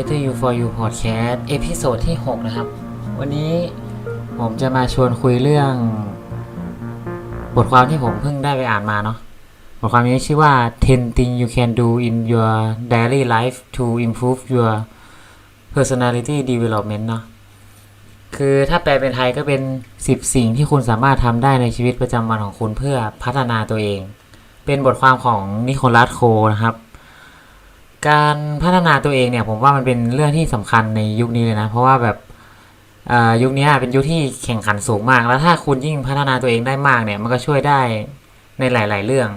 Better You for You Podcast เอพิโซดที่ 6 นะครับ วันนี้ผมจะมาชวนคุยเรื่อง บทความที่ผมเพิ่งได้ไปอ่านมาเนาะบทความนี้ชื่อว่า 10 things you can do in your daily life to improve your personality development เนาะคือถ้าแปลเป็นไทยก็เป็น 10 สิ่งที่คุณสามารถทำได้ในชีวิตประจำวันของคุณเพื่อพัฒนาตัวเอง เป็นบทความของนิโคลัสโคนะครับ การพัฒนาตัวเองเนี่ยผมว่ามันเป็นเรื่องที่สำคัญในยุคนี้เลยนะ เพราะว่าแบบยุคนี้เป็นยุคที่แข่งขันสูงมาก แล้วถ้าคุณยิ่งพัฒนาตัวเองได้มากเนี่ยมันก็ช่วยได้ในหลาย ๆ เรื่อง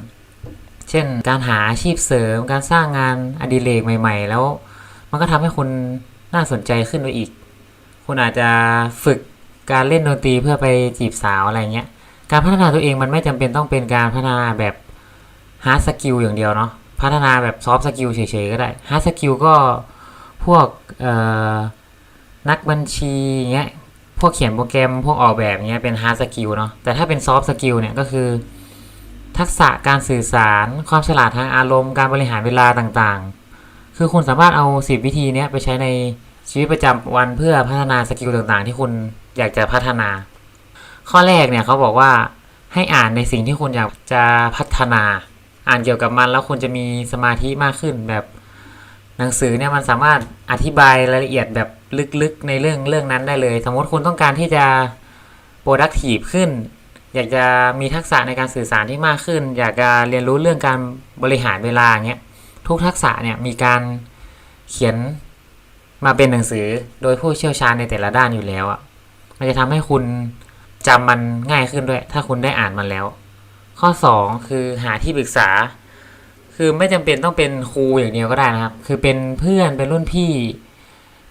เช่น การหาอาชีพเสริม การสร้างงานอดิเรกใหม่ ๆ แล้ว มันก็ทำให้คุณน่าสนใจขึ้นไปอีก คุณอาจจะฝึกการเล่นดนตรีเพื่อไปจีบสาวอะไรเงี้ย การพัฒนาตัวเองมันไม่จำเป็นต้องเป็นการพัฒนาแบบฮาร์ดสกิลอย่างเดียวเนาะ พัฒนาแบบซอฟต์สกิลเฉยๆก็ได้ฮาร์ดสกิลก็พวกนักบัญชีเงี้ยพวกเขียนโปรแกรมพวกออกแบบเงี้ยเป็นฮาร์ดสกิลเนาะแต่ถ้าเป็นซอฟต์สกิลเนี่ยก็คือ ทักษะการสื่อสาร ความฉลาดทางอารมณ์การบริหารเวลาต่างๆ คือคุณสามารถเอาสิบวิธีเนี้ยไปใช้ในชีวิตประจำวันเพื่อพัฒนาสกิลต่างๆ ที่คุณอยากจะพัฒนา ข้อแรกเนี่ยเขาบอกว่าให้อ่านในสิ่งที่คุณอยากจะพัฒนา อ่านเกี่ยวกับมันแล้วคุณจะมีสมาธิมากขึ้นแบบหนังสือเนี่ยมันสามารถอธิบายรายละเอียดแบบลึกๆในเรื่องเรื่องนั้นได้เลย สมมติคุณต้องการที่จะ productive ขึ้น อยากจะมีทักษะในการสื่อสารที่มากขึ้น อยากจะเรียนรู้เรื่องการบริหารเวลาเงี้ยทุกทักษะเนี่ยมีการเขียนมาเป็นหนังสือโดยผู้เชี่ยวชาญในแต่ละด้านอยู่แล้วอะ่ะมันจะทำให้คุณจำมันง่ายขึ้นด้วย ถ้าคุณได้อ่านมันแล้ว ข้อ 2 คือหาที่ปรึกษา คือไม่จำเป็นต้องเป็นครูอย่างเดียวก็ได้นะครับ คือเป็นเพื่อนเป็นรุ่นพี่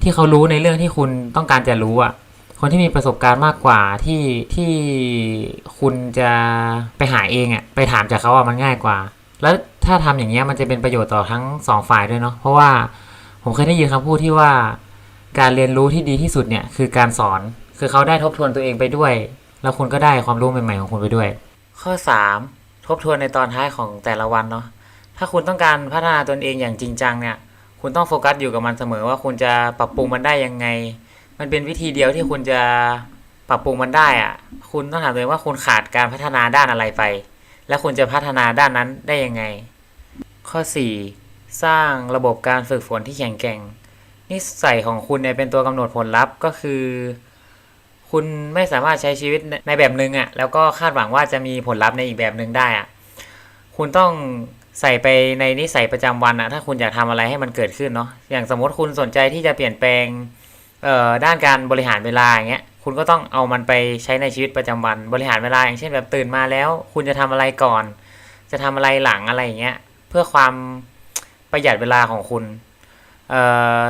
ที่เขารู้ในเรื่องที่คุณต้องการจะรู้อะ คนที่มีประสบการณ์มากกว่าที่ที่คุณจะไปหาเองอะไปถามจากเขาอะมันง่ายกว่า แล้วถ้าทำอย่างเงี้ยมันจะเป็นประโยชน์ต่อทั้งสองฝ่ายด้วยเนาะเพราะว่าผมเคยได้ยินคำพูดที่ว่าการเรียนรู้ที่ดีที่สุดเนี่ยคือการสอน คือเขาได้ทบทวนตัวเองไปด้วย แล้วคุณก็ได้ความรู้ใหม่ๆของคุณไปด้วย ข้อ 3 ทบทวนในตอนท้ายของแต่ละวันเนาะถ้าคุณต้องการพัฒนาตนเองอย่างจริงจังเนี่ย คุณต้องโฟกัสอยู่กับมันเสมอว่าคุณจะปรับปรุงมันได้ยังไง มันเป็นวิธีเดียวที่คุณจะปรับปรุงมันได้อะคุณต้องถามตัวเองว่าคุณขาดการพัฒนาด้านอะไรไป และคุณจะพัฒนาด้านนั้นได้ยังไง ข้อ 4 สร้างระบบการฝึกฝนที่แข็งแกร่งนิสัยของคุณเนี่ยเป็นตัวกำหนดผลลัพธ์ก็คือ คุณไม่สามารถใช้ชีวิตในแบบหนึ่งอะ่ะแล้วก็คาดหวังว่าจะมีผลลัพธ์ในอีกแบบหนึ่งได้อะ่ะคุณต้องใส่ไปในนิสัยประจำวันอะถ้าคุณอยากทำอะไรให้มันเกิดขึ้นเนาะอย่างสมมติคุณสนใจที่จะเปลี่ยนแปลงเอ่อด้านการบริหารเวลาอย่างเงี้ยคุณก็ต้องเอามันไปใช้ในชีวิตประจำวัน บริหารเวลาอย่างเช่นแบบตื่นมาแล้ว คุณจะทำอะไรก่อน จะทำอะไรหลังอะไรอย่างเงี้ยเพื่อความประหยัดเวลาของคุณเอ่อ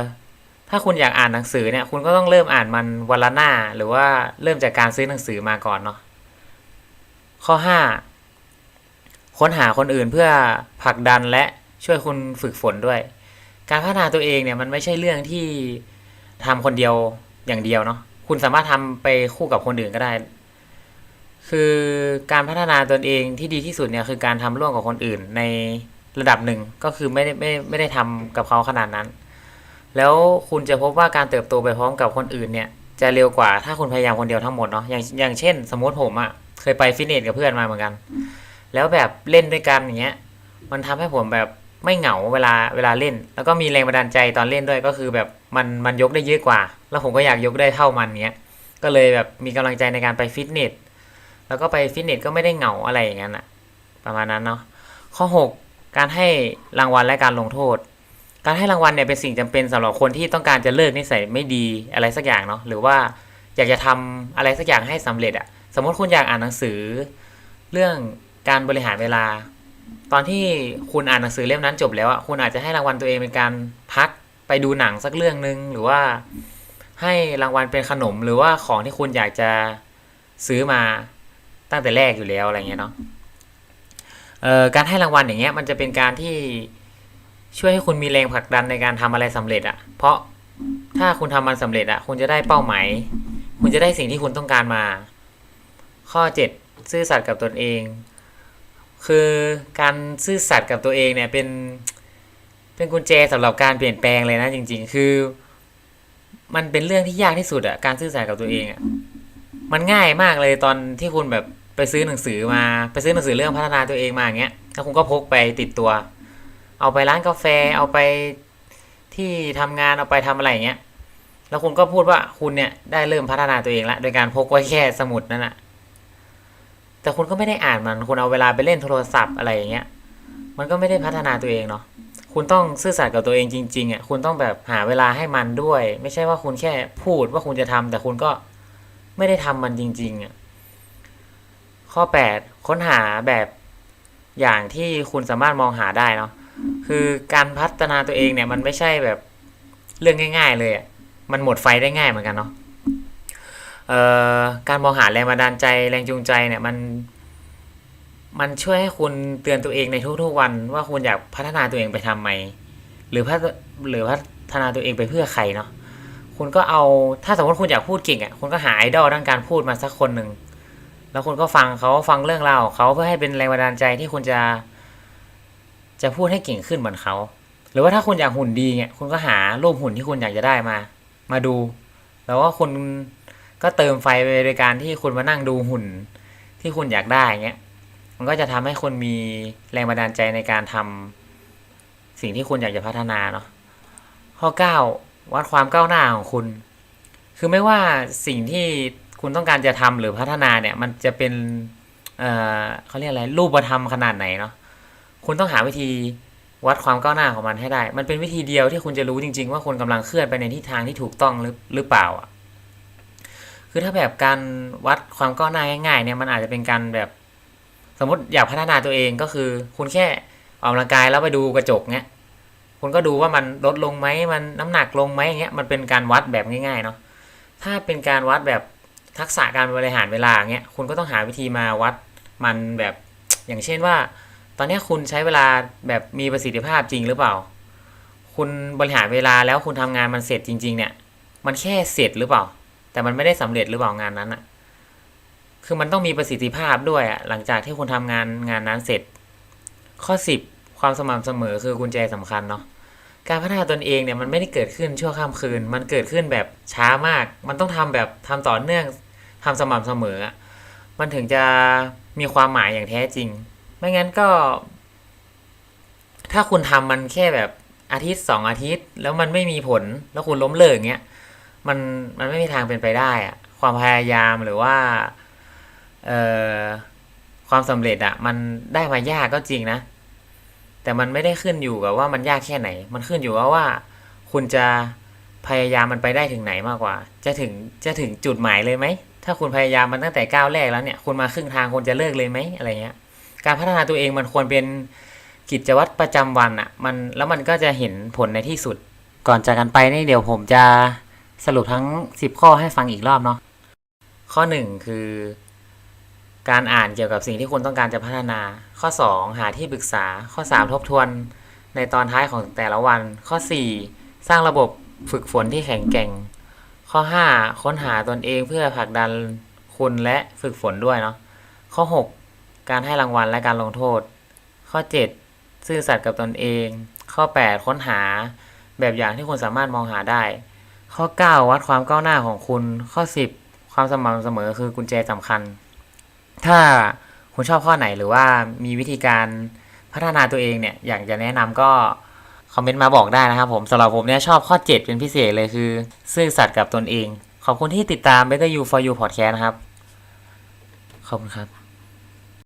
ถ้าคุณอยากอ่านหนังสือเนี่ยคุณก็ต้องเริ่มอ่านมันวันละหน้า หรือว่าเริ่มจากการซื้อหนังสือมาก่อนเนาะข้อ 5 ค้นหาคนอื่นเพื่อผลักดันและช่วยคุณฝึกฝนด้วย การพัฒนาตัวเองเนี่ยมันไม่ใช่เรื่องที่ทำคนเดียวอย่างเดียวเนาะคุณสามารถทำไปคู่กับคนอื่นก็ได้ คือการพัฒนาตนเองที่ดีที่สุดเนี่ยคือการทำร่วมกับคนอื่นในระดับหนึ่งก็คือไม่ได้ไม่ไม่ได้ทำกับเขาขนาดนั้น แล้วคุณจะพบว่าการเติบโตไปพร้อมกับคนอื่นเนี่ยจะเร็วกว่าถ้าคุณพยายามคนเดียวทั้งหมดเนาะอย่างอย่างเช่น สมมติผมอะ่ะเคยไปฟิตเนสกับเพื่อนมาเหมือนกัน แล้วแบบเล่นด้วยกันอย่างเงี้ยมันทำให้ผมแบบไม่เหงาเวลาเวลาเล่น แล้วก็มีแรงบันดาลใจตอนเล่นด้วยก็คือแบบมันมันยกได้เยอะกว่า แล้วผมก็อยากยกได้เท่ามันเงี้ยก็เลยแบบมีกำลังใจในการไปฟิตเนสแล้วก็ไปฟิตเนสก็ไม่ได้เหงาอะไรอย่างนั้นอะประมาณนั้นเนาะข้อ 6 การให้รางวัลและการลงโทษ การให้รางวัลเนี่ยเป็นสิ่งจำเป็นสำหรับคนที่ต้องการจะเลิกนิสัยไม่ดีอะไรสักอย่างเนาะหรือว่าอยากจะทำอะไรสักอย่างให้สำเร็จอะสมมติคุณอยากอ่านหนังสือ เรื่องการบริหารเวลา ตอนที่คุณอ่านหนังสือเล่มนั้นจบแล้วอะคุณอาจจะให้รางวัลตัวเองเป็นการพักไปดูหนังสักเรื่องหนึ่งหรือว่าให้รางวัลเป็นขนมหรือว่าของที่คุณอยากจะซื้อมาตั้งแต่แรกอยู่แล้วอะไรเงี้ยเนาะการให้รางวัลอย่างเงี้ยมันจะเป็นการที่ ช่วยให้คุณมีแรงผลักดันในการทำอะไรสำเร็จอะเพราะถ้าคุณทำมันสำเร็จอะคุณจะได้เป้าหมาย คุณจะได้สิ่งที่คุณต้องการมา ข้อ 7 ซื่อสัตย์กับตนเอง คือการซื่อสัตย์กับตัวเองเนี่ยเป็นเป็นกุญแจสำหรับการเปลี่ยนแปลงเลยนะจริง ๆ คือ มันเป็นเรื่องที่ยากที่สุดอะการซื่อสัตย์กับตัวเองอะมันง่ายมากเลยตอนที่คุณแบบไปซื้อหนังสือมา ไปซื้อหนังสือเรื่องพัฒนาตัวเองมาอย่างเงี้ยแล้วคุณก็พกไปติดตัว เอาไปร้านกาแฟเอาไปที่ทำงานเอาไปทำอะไรอย่างเงี้ย แล้วคุณก็พูดว่าคุณเนี่ยได้เริ่มพัฒนาตัวเองล้วโดยการพกไว้แค่สมุดนั่นแหะแต่คุณก็ไม่ได้อ่านมัน คุณเอาเวลาไปเล่นโทรศัพท์อะไรอย่างเงี้ย มันก็ไม่ได้พัฒนาตัวเองเนาะ คุณต้องซื่อสัตย์กับตัวเองจริงๆอะ คุณต้องแบบหาเวลาให้มันด้วย ไม่ใช่ว่าคุณแค่พูดว่าคุณจะทำแต่คุณก็ไม่ได้ทำมันจริงๆอะ ข้อแปดค้นหาแบบอย่างที่คุณสามารถมองหาได้เนาะ คือการพัฒนาตัวเองเนี่ยมันไม่ใช่แบบเรื่องง่าย ๆ เลยอะมันหมดไฟได้ง่ายเหมือนกันเนาะเอ่อการมองหาแรงบันดาลใจแรงจูงใจเนี่ยมัน มันช่วยให้คุณเตือนตัวเองในทุกๆวัน ว่าคุณอยากพัฒนาตัวเองไปทำไมหรือพัฒหรือพัฒนาตัวเองไปเพื่อใครเนาะคุณก็เอาถ้าสมมติคุณอยากพูดเก่งอะคุณก็หาไอดอลด้านการพูดมาสักคนหนึ่งแล้วคุณก็ฟังเขาฟังเรื่องราวเขาเพื่อให้เป็นแรงบันดาลใจที่คุณจะ จะพูดให้เก่งขึ้นเหมือนเขา หรือว่าถ้าคุณอยากหุ่นดีเนี่ยคุณก็หารูปหุ่นที่คุณอยากจะได้มา มาดู แล้วว่าคุณก็เติมไฟไปโดยการที่คุณมานั่งดูหุ่นที่คุณอยากได้เงี้ย มันก็จะทำให้คุณมีแรงบันดาลใจในการทำสิ่งที่คุณอยากจะพัฒนาเนาะ ข้อเก้าวัดความก้าวหน้าของคุณ คือไม่ว่าสิ่งที่คุณต้องการจะทำหรือพัฒนาเนี่ย มันจะเป็น เอ่อเขาเรียกอะไร รูปธรรมขนาดไหนเนาะ คุณต้องหาวิธีวัดความก้าวหน้าของมันให้ได้ มันเป็นวิธีเดียวที่คุณจะรู้จริง ๆ ว่าคุณกำลังเคลื่อนไปในทิศทางที่ถูกต้องหรือหรือเปล่าอะ คือถ้าแบบการวัดความก้าวหน้าง่ายๆเนี่ยมันอาจจะเป็นการแบบสมมติอยากพัฒนาตัวเองก็คือ คุณแค่ออกกำลังกายแล้วไปดูกระจกเนี้ยคุณก็ดูว่ามันลดลงไหมมันน้ำหนักลงไหมอย่างเงี้ยมันเป็นการวัดแบบง่ายๆเนาะถ้าเป็นการวัดแบบทักษะการบริหารเวลาเงี้ยคุณก็ต้องหาวิธีมาวัดมันแบบอย่างเช่นว่า อนนี้คุณใช้เวลาแบบมีประสิทธิภาพจริงหรือเปล่า คุณบริหารเวลาแล้วคุณทำงานมันเสร็จจริง ๆ เนี่ย มันแค่เสร็จหรือเปล่า แต่มันไม่ได้สำเร็จหรือเปล่างานนั้นอะคือมันต้องมีประสิทธิภาพด้วยอะหลังจากที่คุณทำงานงานนั้นเสร็จ ข้อสิบความสม่ำเสมอคือกุญแจสำคัญเนาะการพัฒนาตนเองเนี่ยมันไม่ได้เกิดขึ้นชั่วข้ามคืน มันเกิดขึ้นแบบช้ามาก มันต้องทำแบบทำต่อเนื่องทำสม่ำเสมอ มันถึงจะมีความหมายอย่างแท้จริง ไม่งั้นก็ ถ้าคุณทำมันแค่แบบอาทิตย์สองอาทิตย์ แล้วมันไม่มีผลแล้วคุณล้มเลิกเงี้ยมันมันไม่มีทางเป็นไปได้อะความพยายามหรือว่าเอ่อความสำเร็จอะมันได้มายากก็จริงนะ แต่มันไม่ได้ขึ้นอยู่กับว่ามันยากแค่ไหน มันขึ้นอยู่กับว่า คุณจะพยายามมันไปได้ถึงไหนมากกว่า จะถึงจะถึงจุดหมายเลยไหม ถ้าคุณพยายามมันตั้งแต่ก้าวแรกแล้วเนี่ย คุณมาครึ่งทางคุณจะเลิกเลยไหมอะไรเงี้ย การพัฒนาตัวเองมันควรเป็นกิจวัตรประจำวันอะมันแล้วมันก็จะเห็นผลในที่สุด ก่อนจากกันไปนี่เดี๋ยวผมจะสรุปทั้ง 10 ข้อให้ฟังอีกรอบเนาะข้อ 1 คือ การอ่านเกี่ยวกับสิ่งที่คุณต้องการจะพัฒนา ข้อ 2 หาที่ปรึกษาข้อ 3 ทบทวน ในตอนท้ายของแต่ละวัน ข้อ 4 สร้างระบบฝึกฝนที่แข็งแกร่ง ข้อ 5 ค้นหาตนเองเพื่อผลักดันคุณและฝึกฝนด้วยเนาะข้อ 6 การให้รางวัลและการลงโทษ ข้อ 7 ซื่อสัตย์กับตนเอง ข้อ 8 ค้นหา แบบอย่างที่คุณสามารถมองหาได้ ข้อ 9 วัดความก้าวหน้าของคุณ ข้อ 10 ความสม่ำเสมอคือกุญแจสำคัญ ถ้าคุณชอบข้อไหนหรือว่ามีวิธีการพัฒนาตัวเองเนี่ยอยากจะแนะนำก็คอมเมนต์มาบอกได้นะครับผมสำหรับผมเนี่ยชอบข้อ 7 เป็นพิเศษเลยคือ ซื่อสัตย์กับตนเอง ขอบคุณที่ติดตาม Better You for You Podcast นะครับ ขอบคุณครับ